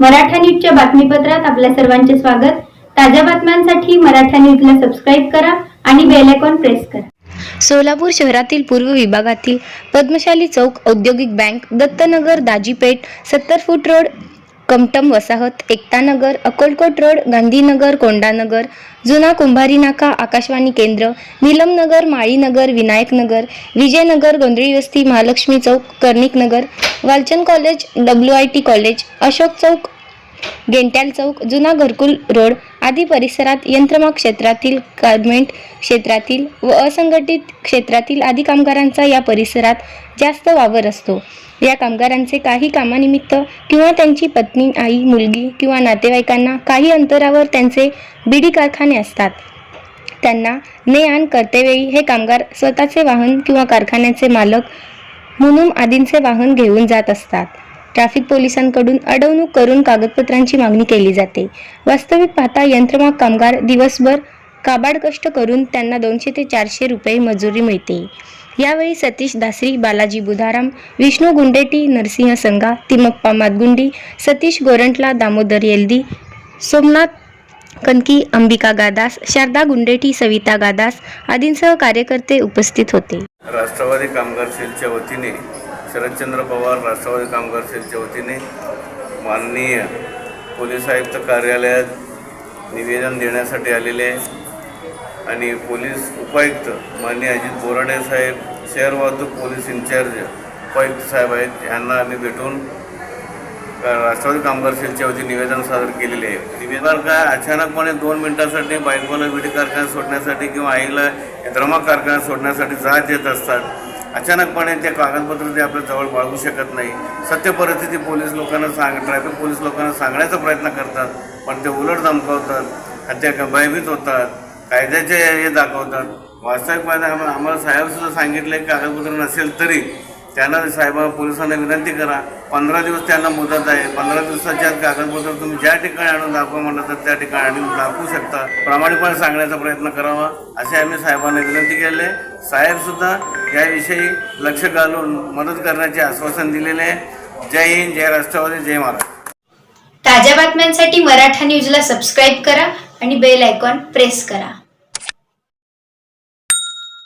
मराठा न्यूजच्या बातमीपत्रात आपल्या सर्वांचे स्वागत. ताज्या बातम्यांसाठी मराठा न्यूजला सबस्क्राईब करा आणि बेल आयकॉन प्रेस करा. सोलापूर शहरातील पूर्व विभागातील पद्मशाली चौक औद्योगिक बँक दत्तनगर दाजीपेठ सत्तर फूट रोड कमटम वसाहत एकतानगर अकोलकोट रोड गांधीनगर कोंडानगर जुना कुंभारी नाका आकाशवाणी केंद्र Neelamnagar Malinagar Vinayaknagar Vijaynagar Gondhali Vasti Mahalakshmi Chowk Karniknagar Walchand college W I T college Ashok Chowk Gentyal Chowk Juna Gharkul road आदी परिसरात यंत्रमाग क्षेत्रातील गारमेंट क्षेत्रातील व असंघटित क्षेत्रातील आदी कामगारांचा या परिसरात जास्त वावर असतो. या कामगारांचे काही कामानिमित्त किंवा त्यांची पत्नी आई मुलगी किंवा नातेवाईकांना काही अंतरावर त्यांचे बीडी कारखाने असतात. त्यांना ने आण करतेवेळी हे कामगार स्वतःचे वाहन किंवा कारखान्याचे मालक म्हणून आदींचे वाहन घेऊन जात असतात. ट्रॅफिक पोलिसांकडून अडवणूक करून कागदपत्रांची मागणी केली जाते. वास्तविक पाहता यंत्रमाग कामगार दिवसभर काबाड कष्ट करून त्यांना दोनशे ते चारशे रुपये मजुरी मिळते. यावेळी सतीश दासरी बालाजी बुधाराम विष्णू गुंडेटी नरसिंह संगा तिमप्पा मातगुंडी सतीश गोरंटला दामोदर येल्दी सोमनाथ कनकी अंबिका गादास शारदा गुंडेटी सविता गादास आदींसह कार्यकर्ते उपस्थित होते. राष्ट्रवादी कामगार सेलच्या वतीने शरदचंद्र पवार राष्ट्रवादी कामगार सेलच्या वतीने माननीय पोलीस आयुक्त कार्यालयात निवेदन देण्यासाठी आलेले आहे. आणि पोलीस उपायुक्त माननीय अजित बोराडे साहेब शहर वाहतूक पोलीस इन्चार्ज उपायुक्त साहेब आहेत यांना आम्ही भेटून का- राष्ट्रवादी कामगार सेलच्या वतीने निवेदन सादर केलेले आहे. निवेदन काय? अचानकपणे दोन मिनिटासाठी बायकोला विडी कारखान्यात सोडण्यासाठी किंवा आईला यद्रमा कारखान्यात सोडण्यासाठी जात येत असतात. अचानकपणे ते कागदपत्र ते आपल्या जवळ बाळगू शकत नाही. सत्य परिस्थिती पोलीस लोकांना सांग ट्रॅफिक पोलीस लोकांना सांगण्याचा प्रयत्न करतात पण ते उलट धमकावतात हत्या भयभीत होतात कायद्याचे हे दाखवतात. वास्तविक पाहता आम्हाला आम्हाला साहेबसुद्धा सांगितलं की कागदपत्र नसेल तरी त्यांना साहेबांना पोलिसांना विनंती करा. पंधरा दिवस त्यांना मुदत आहे. पंधरा दिवसाच्या आत कागदपत्र तुम्ही ज्या ठिकाणी आणून दाखवा म्हटलं तर त्या ठिकाणी आणून दाखवू शकता. प्रामाणिकपणे सांगण्याचा प्रयत्न करावा असे आम्ही साहेबांना विनंती केले. साहेबसुद्धा याविषयी लक्ष घालून मदत करण्याचे आश्वासन दिलेले आहे. जय हिंद जय राष्ट्रवादी जय महाराज ताज्या बातम्यांसाठी मराठा न्यूजला सबस्क्राईब करा आणि बेल आयकॉन प्रेस करा.